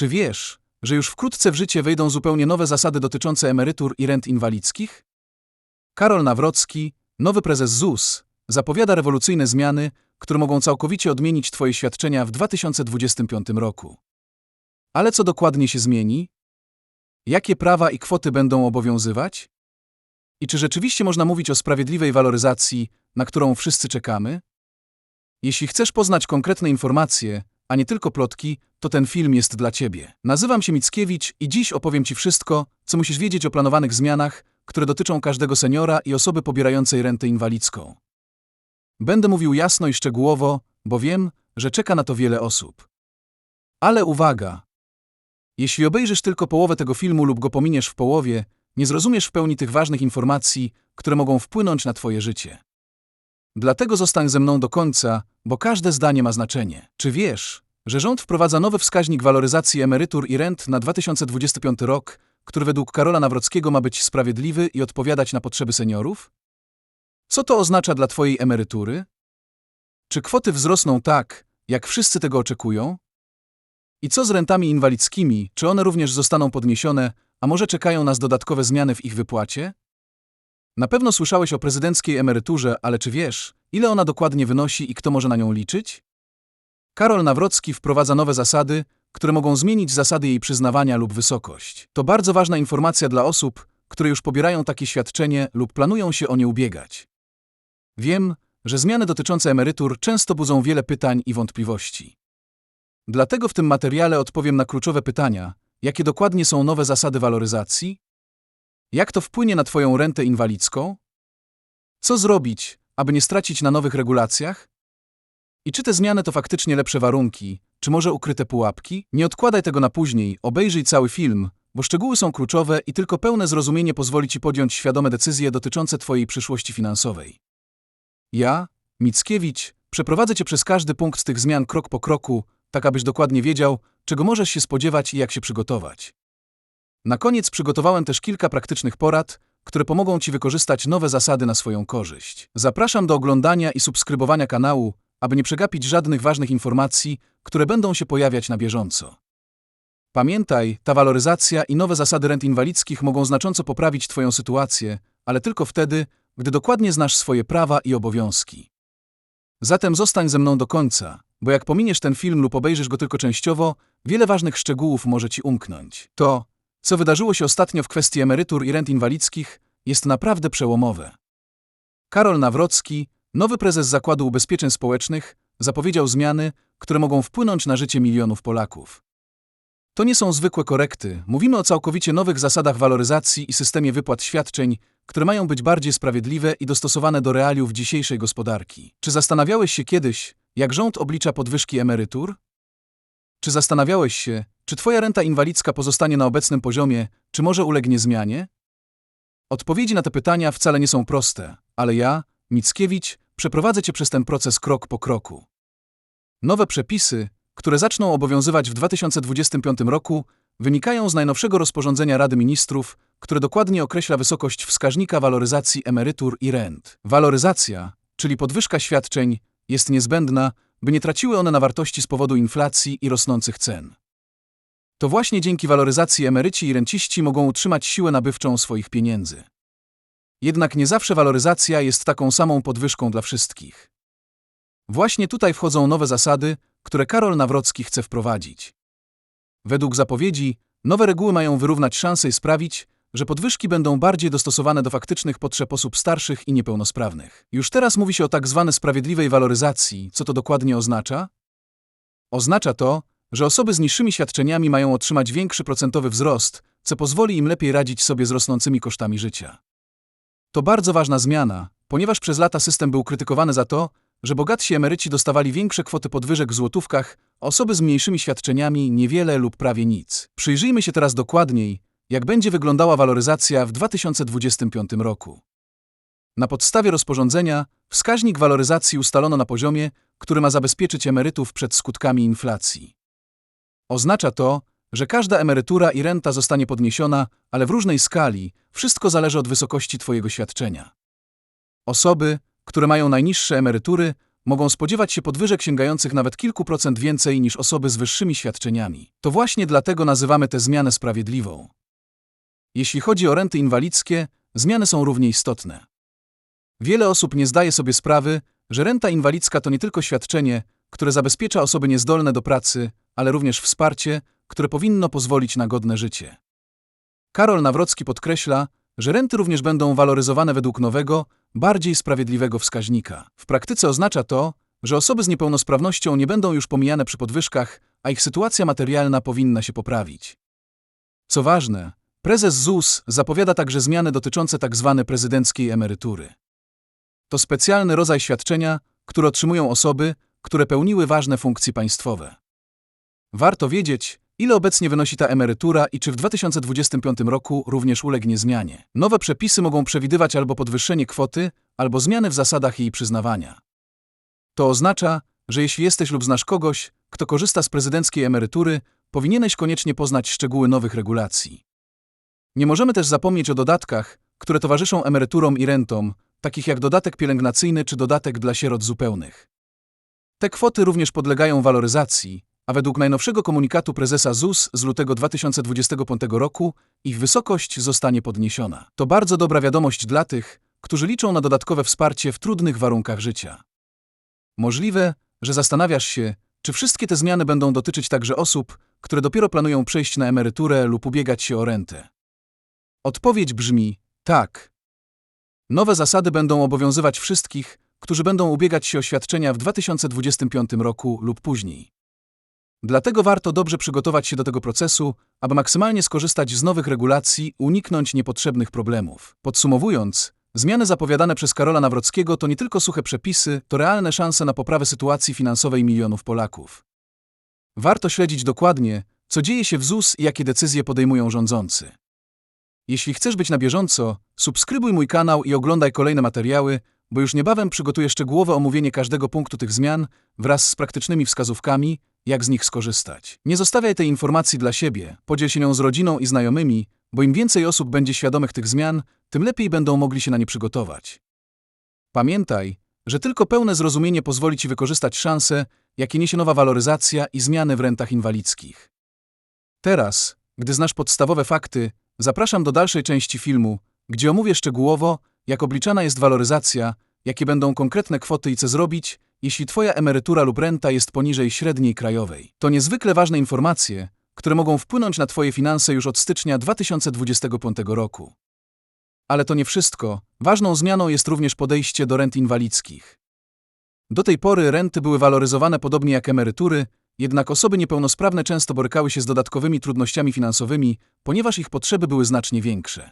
Czy wiesz, że już wkrótce w życie wejdą zupełnie nowe zasady dotyczące emerytur i rent inwalidzkich? Karol Nawrocki, nowy prezes ZUS, zapowiada rewolucyjne zmiany, które mogą całkowicie odmienić Twoje świadczenia w 2025 roku. Ale co dokładnie się zmieni? Jakie prawa i kwoty będą obowiązywać? I czy rzeczywiście można mówić o sprawiedliwej waloryzacji, na którą wszyscy czekamy? Jeśli chcesz poznać konkretne informacje, a nie tylko plotki, to ten film jest dla Ciebie. Nazywam się Mickiewicz i dziś opowiem Ci wszystko, co musisz wiedzieć o planowanych zmianach, które dotyczą każdego seniora i osoby pobierającej rentę inwalidzką. Będę mówił jasno i szczegółowo, bo wiem, że czeka na to wiele osób. Ale uwaga! Jeśli obejrzysz tylko połowę tego filmu lub go pominiesz w połowie, nie zrozumiesz w pełni tych ważnych informacji, które mogą wpłynąć na Twoje życie. Dlatego zostań ze mną do końca, bo każde zdanie ma znaczenie. Czy wiesz, że rząd wprowadza nowy wskaźnik waloryzacji emerytur i rent na 2025 rok, który według Karola Nawrockiego ma być sprawiedliwy i odpowiadać na potrzeby seniorów? Co to oznacza dla Twojej emerytury? Czy kwoty wzrosną tak, jak wszyscy tego oczekują? I co z rentami inwalidzkimi, czy one również zostaną podniesione, a może czekają nas dodatkowe zmiany w ich wypłacie? Na pewno słyszałeś o prezydenckiej emeryturze, ale czy wiesz, ile ona dokładnie wynosi i kto może na nią liczyć? Karol Nawrocki wprowadza nowe zasady, które mogą zmienić zasady jej przyznawania lub wysokość. To bardzo ważna informacja dla osób, które już pobierają takie świadczenie lub planują się o nie ubiegać. Wiem, że zmiany dotyczące emerytur często budzą wiele pytań i wątpliwości. Dlatego w tym materiale odpowiem na kluczowe pytania, jakie dokładnie są nowe zasady waloryzacji, jak to wpłynie na Twoją rentę inwalidzką, co zrobić, aby nie stracić na nowych regulacjach, i czy te zmiany to faktycznie lepsze warunki, czy może ukryte pułapki? Nie odkładaj tego na później, obejrzyj cały film, bo szczegóły są kluczowe i tylko pełne zrozumienie pozwoli Ci podjąć świadome decyzje dotyczące Twojej przyszłości finansowej. Ja, Mickiewicz, przeprowadzę Cię przez każdy punkt tych zmian krok po kroku, tak abyś dokładnie wiedział, czego możesz się spodziewać i jak się przygotować. Na koniec przygotowałem też kilka praktycznych porad, które pomogą Ci wykorzystać nowe zasady na swoją korzyść. Zapraszam do oglądania i subskrybowania kanału, aby nie przegapić żadnych ważnych informacji, które będą się pojawiać na bieżąco. Pamiętaj, ta waloryzacja i nowe zasady rent inwalidzkich mogą znacząco poprawić Twoją sytuację, ale tylko wtedy, gdy dokładnie znasz swoje prawa i obowiązki. Zatem zostań ze mną do końca, bo jak pominiesz ten film lub obejrzysz go tylko częściowo, wiele ważnych szczegółów może Ci umknąć. To, co wydarzyło się ostatnio w kwestii emerytur i rent inwalidzkich, jest naprawdę przełomowe. Karol Nawrocki, nowy prezes Zakładu Ubezpieczeń Społecznych, zapowiedział zmiany, które mogą wpłynąć na życie milionów Polaków. To nie są zwykłe korekty, mówimy o całkowicie nowych zasadach waloryzacji i systemie wypłat świadczeń, które mają być bardziej sprawiedliwe i dostosowane do realiów dzisiejszej gospodarki. Czy zastanawiałeś się kiedyś, jak rząd oblicza podwyżki emerytur? Czy zastanawiałeś się, czy Twoja renta inwalidzka pozostanie na obecnym poziomie, czy może ulegnie zmianie? Odpowiedzi na te pytania wcale nie są proste, ale ja, Mickiewicz, przeprowadzę Cię przez ten proces krok po kroku. Nowe przepisy, które zaczną obowiązywać w 2025 roku, wynikają z najnowszego rozporządzenia Rady Ministrów, które dokładnie określa wysokość wskaźnika waloryzacji emerytur i rent. Waloryzacja, czyli podwyżka świadczeń, jest niezbędna, by nie traciły one na wartości z powodu inflacji i rosnących cen. To właśnie dzięki waloryzacji emeryci i renciści mogą utrzymać siłę nabywczą swoich pieniędzy. Jednak nie zawsze waloryzacja jest taką samą podwyżką dla wszystkich. Właśnie tutaj wchodzą nowe zasady, które Karol Nawrocki chce wprowadzić. Według zapowiedzi, nowe reguły mają wyrównać szanse i sprawić, że podwyżki będą bardziej dostosowane do faktycznych potrzeb osób starszych i niepełnosprawnych. Już teraz mówi się o tak zwanej sprawiedliwej waloryzacji. Co to dokładnie oznacza? Oznacza to, że osoby z niższymi świadczeniami mają otrzymać większy procentowy wzrost, co pozwoli im lepiej radzić sobie z rosnącymi kosztami życia. To bardzo ważna zmiana, ponieważ przez lata system był krytykowany za to, że bogatsi emeryci dostawali większe kwoty podwyżek w złotówkach, osoby z mniejszymi świadczeniami niewiele lub prawie nic. Przyjrzyjmy się teraz dokładniej, jak będzie wyglądała waloryzacja w 2025 roku. Na podstawie rozporządzenia wskaźnik waloryzacji ustalono na poziomie, który ma zabezpieczyć emerytów przed skutkami inflacji. Oznacza to, że każda emerytura i renta zostanie podniesiona, ale w różnej skali, wszystko zależy od wysokości Twojego świadczenia. Osoby, które mają najniższe emerytury, mogą spodziewać się podwyżek sięgających nawet kilku procent więcej niż osoby z wyższymi świadczeniami. To właśnie dlatego nazywamy tę zmianę sprawiedliwą. Jeśli chodzi o renty inwalidzkie, zmiany są równie istotne. Wiele osób nie zdaje sobie sprawy, że renta inwalidzka to nie tylko świadczenie, które zabezpiecza osoby niezdolne do pracy, ale również wsparcie, które powinno pozwolić na godne życie. Karol Nawrocki podkreśla, że renty również będą waloryzowane według nowego, bardziej sprawiedliwego wskaźnika. W praktyce oznacza to, że osoby z niepełnosprawnością nie będą już pomijane przy podwyżkach, a ich sytuacja materialna powinna się poprawić. Co ważne, prezes ZUS zapowiada także zmiany dotyczące tzw. Tak prezydenckiej emerytury. To specjalny rodzaj świadczenia, które otrzymują osoby, które pełniły ważne funkcje państwowe. Warto wiedzieć, ile obecnie wynosi ta emerytura i czy w 2025 roku również ulegnie zmianie. Nowe przepisy mogą przewidywać albo podwyższenie kwoty, albo zmiany w zasadach jej przyznawania. To oznacza, że jeśli jesteś lub znasz kogoś, kto korzysta z prezydenckiej emerytury, powinieneś koniecznie poznać szczegóły nowych regulacji. Nie możemy też zapomnieć o dodatkach, które towarzyszą emeryturom i rentom, takich jak dodatek pielęgnacyjny czy dodatek dla sierot zupełnych. Te kwoty również podlegają waloryzacji, a według najnowszego komunikatu prezesa ZUS z lutego 2025 roku ich wysokość zostanie podniesiona. To bardzo dobra wiadomość dla tych, którzy liczą na dodatkowe wsparcie w trudnych warunkach życia. Możliwe, że zastanawiasz się, czy wszystkie te zmiany będą dotyczyć także osób, które dopiero planują przejść na emeryturę lub ubiegać się o rentę. Odpowiedź brzmi tak. Nowe zasady będą obowiązywać wszystkich, którzy będą ubiegać się o świadczenia w 2025 roku lub później. Dlatego warto dobrze przygotować się do tego procesu, aby maksymalnie skorzystać z nowych regulacji, uniknąć niepotrzebnych problemów. Podsumowując, zmiany zapowiadane przez Karola Nawrockiego to nie tylko suche przepisy, to realne szanse na poprawę sytuacji finansowej milionów Polaków. Warto śledzić dokładnie, co dzieje się w ZUS i jakie decyzje podejmują rządzący. Jeśli chcesz być na bieżąco, subskrybuj mój kanał i oglądaj kolejne materiały, bo już niebawem przygotuję szczegółowe omówienie każdego punktu tych zmian wraz z praktycznymi wskazówkami, jak z nich skorzystać. Nie zostawiaj tej informacji dla siebie, podziel się nią z rodziną i znajomymi, bo im więcej osób będzie świadomych tych zmian, tym lepiej będą mogli się na nie przygotować. Pamiętaj, że tylko pełne zrozumienie pozwoli Ci wykorzystać szanse, jakie niesie nowa waloryzacja i zmiany w rentach inwalidzkich. Teraz, gdy znasz podstawowe fakty, zapraszam do dalszej części filmu, gdzie omówię szczegółowo, jak obliczana jest waloryzacja, jakie będą konkretne kwoty i co zrobić, jeśli Twoja emerytura lub renta jest poniżej średniej krajowej. To niezwykle ważne informacje, które mogą wpłynąć na Twoje finanse już od stycznia 2025 roku. Ale to nie wszystko. Ważną zmianą jest również podejście do rent inwalidzkich. Do tej pory renty były waloryzowane podobnie jak emerytury, jednak osoby niepełnosprawne często borykały się z dodatkowymi trudnościami finansowymi, ponieważ ich potrzeby były znacznie większe.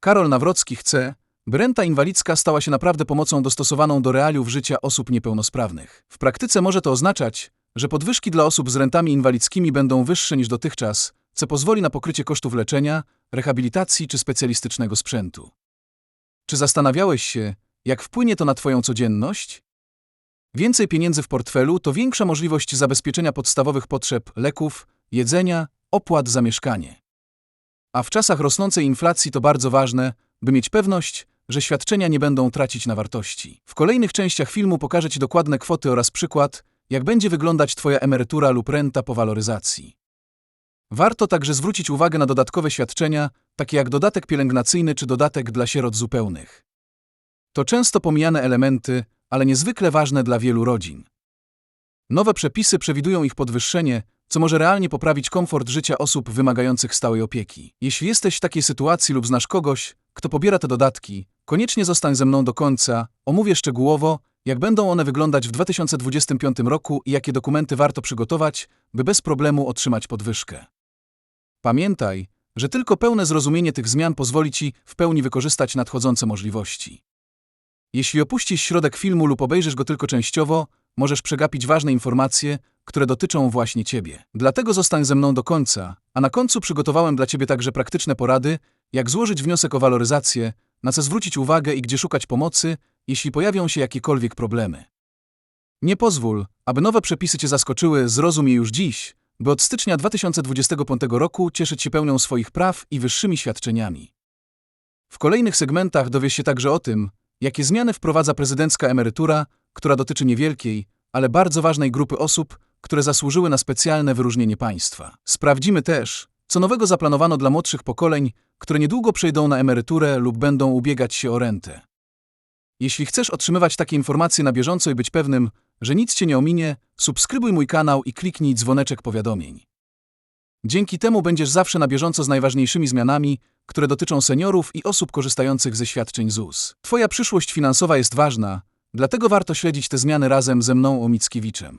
Karol Nawrocki chce, renta inwalidzka stała się naprawdę pomocą dostosowaną do realiów życia osób niepełnosprawnych. W praktyce może to oznaczać, że podwyżki dla osób z rentami inwalidzkimi będą wyższe niż dotychczas, co pozwoli na pokrycie kosztów leczenia, rehabilitacji czy specjalistycznego sprzętu. Czy zastanawiałeś się, jak wpłynie to na Twoją codzienność? Więcej pieniędzy w portfelu to większa możliwość zabezpieczenia podstawowych potrzeb leków, jedzenia, opłat za mieszkanie. A w czasach rosnącej inflacji to bardzo ważne, by mieć pewność, że świadczenia nie będą tracić na wartości. W kolejnych częściach filmu pokażę Ci dokładne kwoty oraz przykład, jak będzie wyglądać Twoja emerytura lub renta po waloryzacji. Warto także zwrócić uwagę na dodatkowe świadczenia, takie jak dodatek pielęgnacyjny czy dodatek dla sierot zupełnych. To często pomijane elementy, ale niezwykle ważne dla wielu rodzin. Nowe przepisy przewidują ich podwyższenie, co może realnie poprawić komfort życia osób wymagających stałej opieki. Jeśli jesteś w takiej sytuacji lub znasz kogoś, kto pobiera te dodatki, koniecznie zostań ze mną do końca, omówię szczegółowo, jak będą one wyglądać w 2025 roku i jakie dokumenty warto przygotować, by bez problemu otrzymać podwyżkę. Pamiętaj, że tylko pełne zrozumienie tych zmian pozwoli Ci w pełni wykorzystać nadchodzące możliwości. Jeśli opuścisz środek filmu lub obejrzysz go tylko częściowo, możesz przegapić ważne informacje, które dotyczą właśnie Ciebie. Dlatego zostań ze mną do końca, a na końcu przygotowałem dla Ciebie także praktyczne porady, jak złożyć wniosek o waloryzację, na co zwrócić uwagę i gdzie szukać pomocy, jeśli pojawią się jakiekolwiek problemy. Nie pozwól, aby nowe przepisy Cię zaskoczyły, zrozum je już dziś, by od stycznia 2025 roku cieszyć się pełnią swoich praw i wyższymi świadczeniami. W kolejnych segmentach dowiesz się także o tym, jakie zmiany wprowadza prezydencka emerytura, która dotyczy niewielkiej, ale bardzo ważnej grupy osób, które zasłużyły na specjalne wyróżnienie państwa. Sprawdzimy też, co nowego zaplanowano dla młodszych pokoleń, które niedługo przejdą na emeryturę lub będą ubiegać się o rentę. Jeśli chcesz otrzymywać takie informacje na bieżąco i być pewnym, że nic Cię nie ominie, subskrybuj mój kanał i kliknij dzwoneczek powiadomień. Dzięki temu będziesz zawsze na bieżąco z najważniejszymi zmianami, które dotyczą seniorów i osób korzystających ze świadczeń ZUS. Twoja przyszłość finansowa jest ważna, dlatego warto śledzić te zmiany razem ze mną o Mickiewiczem.